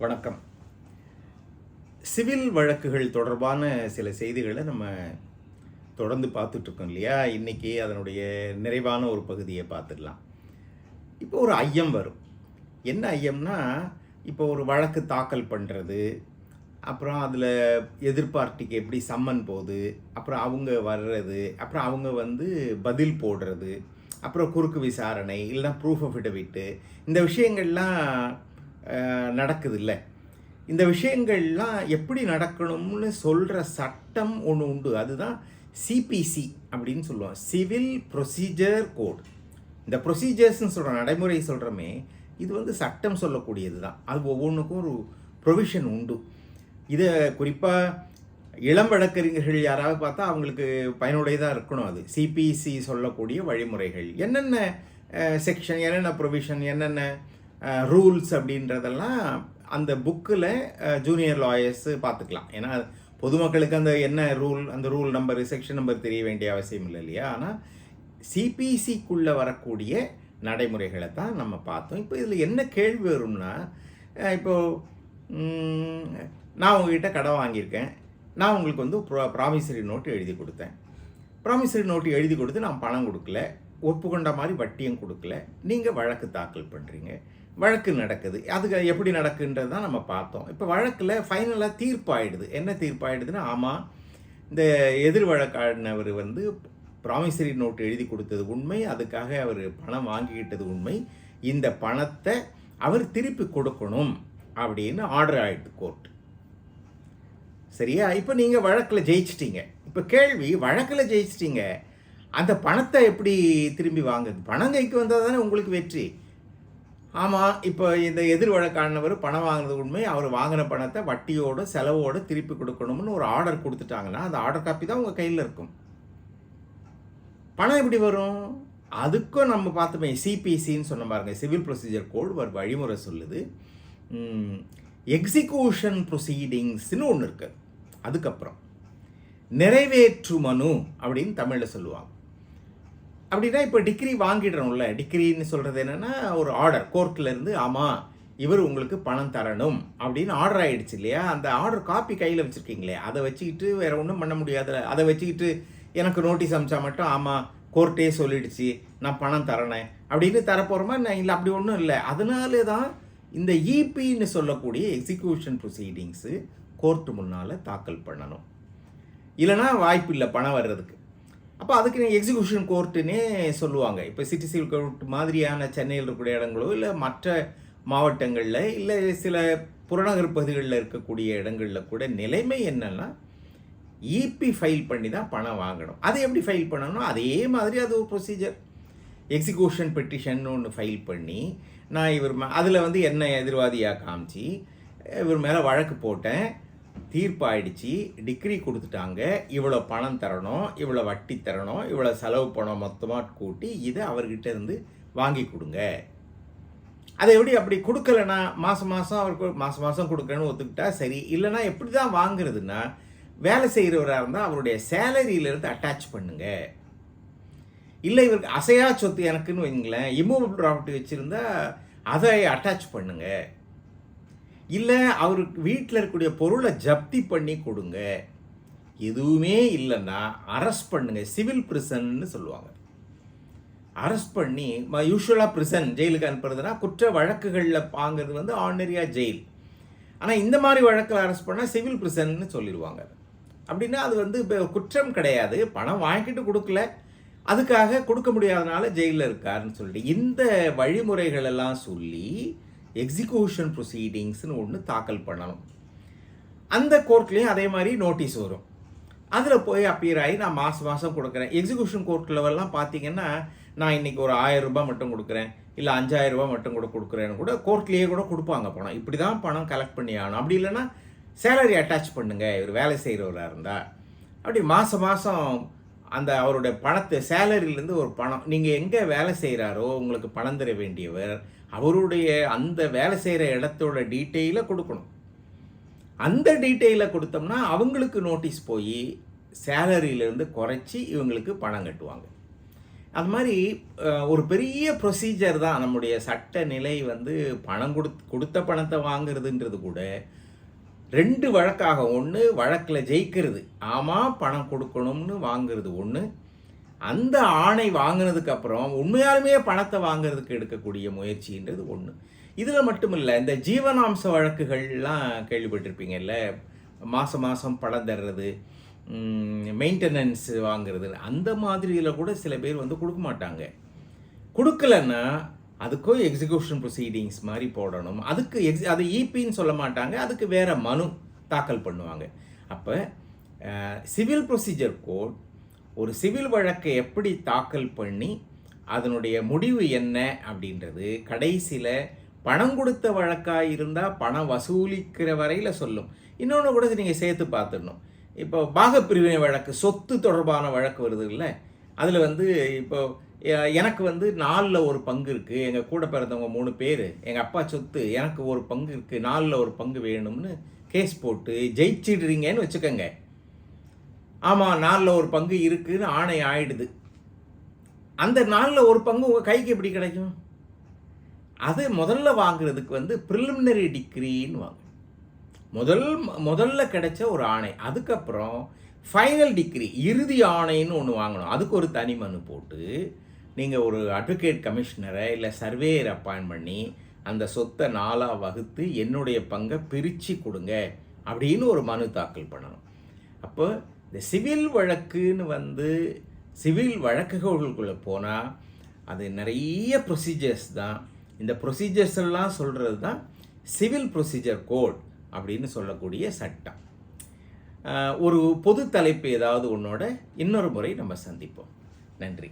வணக்கம். சிவில் வழக்குகள் தொடர்பான சில செய்திகளை நம்ம தொடர்ந்து பார்த்துட்ருக்கோம் இல்லையா? இன்னைக்கு அதனுடைய நிறைவான ஒரு பகுதியை பார்த்துடலாம். இப்போ ஒரு ஐயம் வரும். என்ன ஐயம்னா இப்போ ஒரு வழக்கு தாக்கல் பண்ணுறது அப்புறம் அதில் எதிர்பார்ட்டிக்கு எப்படி சம்மன் போகுது அப்புறம் அவங்க வர்றது அப்புறம் அவங்க வந்து பதில் போடுறது அப்புறம் குறுக்கு விசாரணை இல்லைன்னா ப்ரூஃப் ஆஃப் விட்டு இந்த விஷயங்கள்லாம் நடக்குது இல்லை இந்த விஷயங்கள்லாம் எப்படி நடக்கணும்னு சொல்கிற சட்டம் ஒன்று உண்டு. அதுதான் சிபிசி அப்படின்னு சொல்லுவோம் சிவில் ப்ரொசீஜர் கோட் இந்த ப்ரொசீஜர்ஸ்னு சொல்கிற நடைமுறை சொல்கிறோமே இது வந்து சட்டம் சொல்லக்கூடியது தான். அது ஒவ்வொன்றுக்கும் ஒரு ப்ரொவிஷன் உண்டு. இதை குறிப்பாக இளம் வழக்கறிஞர்கள் யாராவது பார்த்தா அவங்களுக்கு பயனுடையதாக இருக்கணும் அது. சிபிசி சொல்லக்கூடிய வழிமுறைகள். என்னென்ன செக்ஷன் என்னென்ன ப்ரொவிஷன் என்னென்ன ரூல்ஸ் அப்படின்றதெல்லாம் அந்த புக்கில் ஜூனியர் லாயர்ஸ் பார்த்துக்கலாம். ஏன்னா பொதுமக்களுக்கு அந்த என்ன ரூல் அந்த ரூல் நம்பர் செக்ஷன் நம்பர் தெரிய வேண்டிய அவசியம் இல்லை இல்லையா? ஆனால் சிபிசிக்குள்ளே வரக்கூடிய நடைமுறைகளை தான் நம்ம பார்த்தோம். இப்போ இதில் என்ன கேள்வி வரும்னா இப்போது நான் உங்ககிட்ட கடன் வாங்கியிருக்கேன். நான் உங்களுக்கு வந்து ப்ரா ப்ராமிசரி நோட்டு எழுதி கொடுத்தேன். ப்ராமிசரி நோட்டு எழுதி கொடுத்து நான் பணம் கொடுக்கல. ஒப்புக்கொண்ட மாதிரி வட்டியும் கொடுக்கல. நீங்கள் வழக்கு தாக்கல் பண்ணுறீங்க வழக்கு நடக்குது. அதுக்கு எப்படி நடக்குன்றது தான் நம்ம பார்த்தோம். இப்போ வழக்கில் ஃபைனலாக தீர்ப்பாயிடுது. என்ன தீர்ப்பாயிடுதுன்னா ஆமாம் இந்த எதிர் வழக்காடினவர் வந்து ப்ராமிசரி நோட்டு எழுதி கொடுத்தது உண்மை. அதுக்காக அவர் பணம் வாங்கிக்கிட்டது உண்மை. இந்த பணத்தை அவர் திருப்பி கொடுக்கணும் அப்படின்னு ஆர்டர் ஆகிட்டு கோர்ட் சரியா? இப்போ நீங்கள் வழக்கில் ஜெயிச்சிட்டீங்க. இப்போ கேள்வி வழக்கில் ஜெயிச்சிட்டீங்க. அந்த பணத்தை எப்படி திரும்பி வாங்குது பணம் கைக்கு வந்தால் தானே உங்களுக்கு வெற்றி. ஆமாம் இப்போ இந்த எதிர் வழக்கானவர் பணம் வாங்கினது உண்மை. அவர் வாங்கின பணத்தை வட்டியோட செலவோட திருப்பி கொடுக்கணும்னு ஒரு ஆர்டர் கொடுத்துட்டாங்கன்னா அந்த ஆர்டர் காப்பி தான் உங்கள் கையில் இருக்கும். பணம் எப்படி வரும்? அதுக்கும் நம்ம பார்த்துமே சிபிசின்னு சொன்ன பாருங்க சிவில் ப்ரொசீஜர் கோட் ஒரு வழிமுறை சொல்லுது. எக்ஸிக்யூஷன் ப்ரொசீடிங்ஸ்னு ஒன்று இருக்குது அதுக்கப்புறம் நிறைவேற்று மனு அப்படின்னு தமிழில் சொல்லுவாங்க. அப்படின்னா இப்போ டிகிரி வாங்கிடுறோம்ல. டிகிரின்னு சொல்கிறது என்னென்னா ஒரு ஆர்டர் கோர்ட்டில் இருந்து ஆமாம் இவர் உங்களுக்கு பணம் தரணும். அப்படின்னு ஆர்டர் ஆகிடுச்சு இல்லையா? அந்த ஆர்டர் காப்பி கையில் வச்சுருக்கீங்களே அதை வச்சுக்கிட்டு வேற ஒன்றும் பண்ண முடியாதுல்ல அதை வச்சுக்கிட்டு எனக்கு நோட்டீஸ் அமிச்சா மட்டும் ஆமாம் கோர்ட்டே சொல்லிடுச்சு. நான் பணம் தரணேன் அப்படின்னு தரப்போகிறோமா நான் இல்லை அப்படி ஒன்றும் இல்லை. அதனால தான் இந்த இபின்னு சொல்லக்கூடிய எக்ஸிக்யூஷன் ப்ரொசீடிங்ஸு கோர்ட்டு முன்னால் தாக்கல் பண்ணணும். இல்லைனா வாய்ப்பு இல்லை பணம் வர்றதுக்கு. அப்போ அதுக்கு நீங்கள் எக்ஸிக்யூஷன் கோர்ட்டுன்னே சொல்லுவாங்க. இப்போ சிட்டி சிவில் கோர்ட் மாதிரியான சென்னையில் இருக்கக்கூடிய இடங்களோ இல்லை மற்ற மாவட்டங்களில் இல்லை சில புறநகர் பகுதிகளில் இருக்கக்கூடிய இடங்களில் கூட நிலைமை என்னென்னா இபி ஃபைல் பண்ணி தான் பணம் வாங்கணும். அதை எப்படி ஃபைல் பண்ணணும் அதே மாதிரி அது ஒரு ப்ரொசீஜர் எக்ஸிக்யூஷன் பெட்டிஷன் ஒன்று ஃபைல் பண்ணி நான் இவர் அதில் வந்து என்ன எதிர்வாதியாக காமிச்சு இவர் மேலே வழக்கு போட்டேன். தீர்ப்பாயிடுச்சு டிகிரி கொடுத்துட்டாங்க இவ்வளோ பணம் தரணும் இவ்வளோ வட்டி தரணும் இவ்வளோ செலவு பணம் மொத்தமாக கூட்டி இதை அவர்கிட்ட இருந்து வாங்கி கொடுங்க. அதை எப்படி அப்படி கொடுக்கலனா மாதம் மாதம் அவருக்கு மாதம் மாதம் கொடுக்குறேன்னு ஒத்துக்கிட்டா சரி. இல்லைன்னா எப்படி தான் வாங்குறதுன்னா வேலை செய்கிறவராக இருந்தால் அவருடைய சேலரியிலேருந்து அட்டாச் பண்ணுங்க. இல்லை இவருக்கு அசையா சொத்து எனக்குன்னு வைங்களேன் இம்மூவபிள் ப்ராப்பர்ட்டி வச்சுருந்தா அதை அட்டாச் பண்ணுங்கள் இல்லை அவருக்கு வீட்டில் இருக்கக்கூடிய பொருளை ஜப்தி பண்ணி கொடுங்க. எதுவுமே இல்லைன்னா அரெஸ்ட் பண்ணுங்க. சிவில் பிரிசன்னு சொல்லுவாங்க. அரெஸ்ட் பண்ணி யூஸ்வலாக பிரிசன் ஜெயிலுக்கு அனுப்புறதுனா குற்ற வழக்குகளில் வாங்குறது வந்து ஆர்டினரியாக ஜெயில். ஆனால் இந்த மாதிரி வழக்கில் அரெஸ்ட் பண்ணால் சிவில் பிரிசன்னு சொல்லிடுவாங்க. அப்படின்னா அது வந்து இப்போ குற்றம் கிடையாது. பணம் வாங்கிட்டு கொடுக்கல. அதுக்காக கொடுக்க முடியாதனால ஜெயிலில் இருக்காருன்னு சொல்லிட்டு இந்த வழிமுறைகளெல்லாம் சொல்லி எக்ஸிக்யூஷன் ப்ரொசீடிங்ஸ்னு ஒன்று தாக்கல் பண்ணணும். அந்த கோர்ட்லேயும் அதே மாதிரி நோட்டீஸ் வரும். அதில் போய் அப்பியர் ஆகி நான் மாதம் மாதம் கொடுக்குறேன். எக்ஸிக்யூஷன் கோர்ட் லெவல்லாம் பார்த்தீங்கன்னா நான் இன்னைக்கு ஒரு ஆயிரம் ரூபாய் மட்டும் கொடுக்குறேன். இல்லை அஞ்சாயிரம் ரூபாய் மட்டும் கூட கொடுக்குறேன்னு கூட கோர்ட்லேயே கூட கொடுப்பாங்க பணம் இப்படி தான் பணம் கலெக்ட் பண்ணி ஆகணும். அப்படி இல்லைன்னா சேலரி அட்டாச் பண்ணுங்கள் இவர் வேலை செய்கிறவராக இருந்தால் அப்படி மாதம் மாதம் அந்த அவருடைய பணத்தை சேலரியிலேருந்து ஒரு பணம். நீங்கள் எங்கே வேலை செய்கிறாரோ உங்களுக்கு பணம் தர வேண்டியவர் அவருடைய அந்த வேலை செய்கிற இடத்தோட டீட்டெயிலை கொடுக்கணும். அந்த டீட்டெயிலை கொடுத்தோம்னா அவங்களுக்கு நோட்டீஸ் போய் சேலரியிலேருந்து குறைச்சி இவங்களுக்கு பணம் கட்டுவாங்க. அது மாதிரி ஒரு பெரிய ப்ரொசீஜர் தான். நம்முடைய சட்ட நிலை வந்து பணம் கொடுத்து கொடுத்த பணத்தை வாங்குறதுன்றது கூட ரெண்டு வழக்காக ஒன்று வழக்கில் ஜெயிக்கிறது. ஆமாம் பணம் கொடுக்கணும்னு வாங்குறது ஒன்று அந்த ஆணை வாங்கினதுக்கப்புறம் உண்மையாலுமே பணத்தை வாங்குறதுக்கு எடுக்கக்கூடிய முயற்சின்றது ஒன்று இதில் மட்டும் இல்லை இந்த ஜீவனாம்ச வழக்குகள்லாம் கேள்விப்பட்டிருப்பீங்கல்ல? மாதம் மாதம் பணம் தர்றது மெயின்டெனன்ஸ் வாங்குறது அந்த மாதிரியில் கூட சில பேர் வந்து கொடுக்க மாட்டாங்க. கொடுக்கலன்னா அதுக்கும் எக்ஸிக்யூஷன் ப்ரொசீடிங்ஸ் மாதிரி போடணும். அதுக்கு எக்ஸ் அது ஈபின்னு சொல்ல மாட்டாங்க. அதுக்கு வேறு மனு தாக்கல் பண்ணுவாங்க. அப்போ சிவில் ப்ரொசீஜர் கோட் ஒரு சிவில் வழக்கை எப்படி தாக்கல் பண்ணி அதனுடைய முடிவு என்ன அப்படின்றது கடைசியில் பணம் கொடுத்த வழக்காக இருந்தால் பணம் வசூலிக்கிற வரையில் சொல்லும். இன்னொன்று கூட நீங்கள் சேர்த்து பார்த்துடணும். இப்போ பாகப்பிரிவினை வழக்கு சொத்து தொடர்பான வழக்கு வருது இல்லை அதில் வந்து இப்போ எனக்கு வந்து நாலில் ஒரு பங்கு இருக்குது எங்கள் கூட பிறந்தவங்க மூணு பேர். எங்கள் அப்பா சொத்து எனக்கு ஒரு பங்கு இருக்குது நாலில் ஒரு பங்கு வேணும்னு கேஸ் போட்டு ஜெயிச்சிடுறீங்கன்னு வச்சுக்கோங்க. ஆமாம் நாலில் ஒரு பங்கு இருக்குதுன்னு ஆணை ஆயிடுது. அந்த நாலில் ஒரு பங்கு உங்கள் கைக்கு எப்படி கிடைக்கும்? அது முதல்ல வாங்குறதுக்கு வந்து ப்ரிலிமினரி டிகிரின்னு வாங்க முதல் முதல்ல கிடைச்ச ஒரு ஆணை. அதுக்கப்புறம் ஃபைனல் டிகிரி இறுதி ஆணைன்னு ஒன்று வாங்கணும். அதுக்கு ஒரு தனி மனு போட்டு நீங்கள் ஒரு அட்வொகேட் கமிஷனரை இல்லை சர்வேயர் அப்பாயின்ட் பண்ணி அந்த சொத்தை நாளாக வகுத்து என்னுடைய பங்கை பிரித்து கொடுங்க அப்படின்னு ஒரு மனு தாக்கல் பண்ணணும். அப்போ இந்த சிவில் வழக்குன்னு வந்து சிவில் வழக்குகளுக்குள்ளே போனால் அது நிறைய ப்ரொசீஜர்ஸ் தான். இந்த ப்ரொசீஜர்ஸ் எல்லாம் சொல்கிறது தான் சிவில் ப்ரொசீஜர் கோட் அப்படின்னு சொல்லக்கூடிய சட்டம். ஒரு பொது தலைப்பு ஏதாவது ஒன்றோட இன்னொரு முறை நம்ம சந்திப்போம். நன்றி.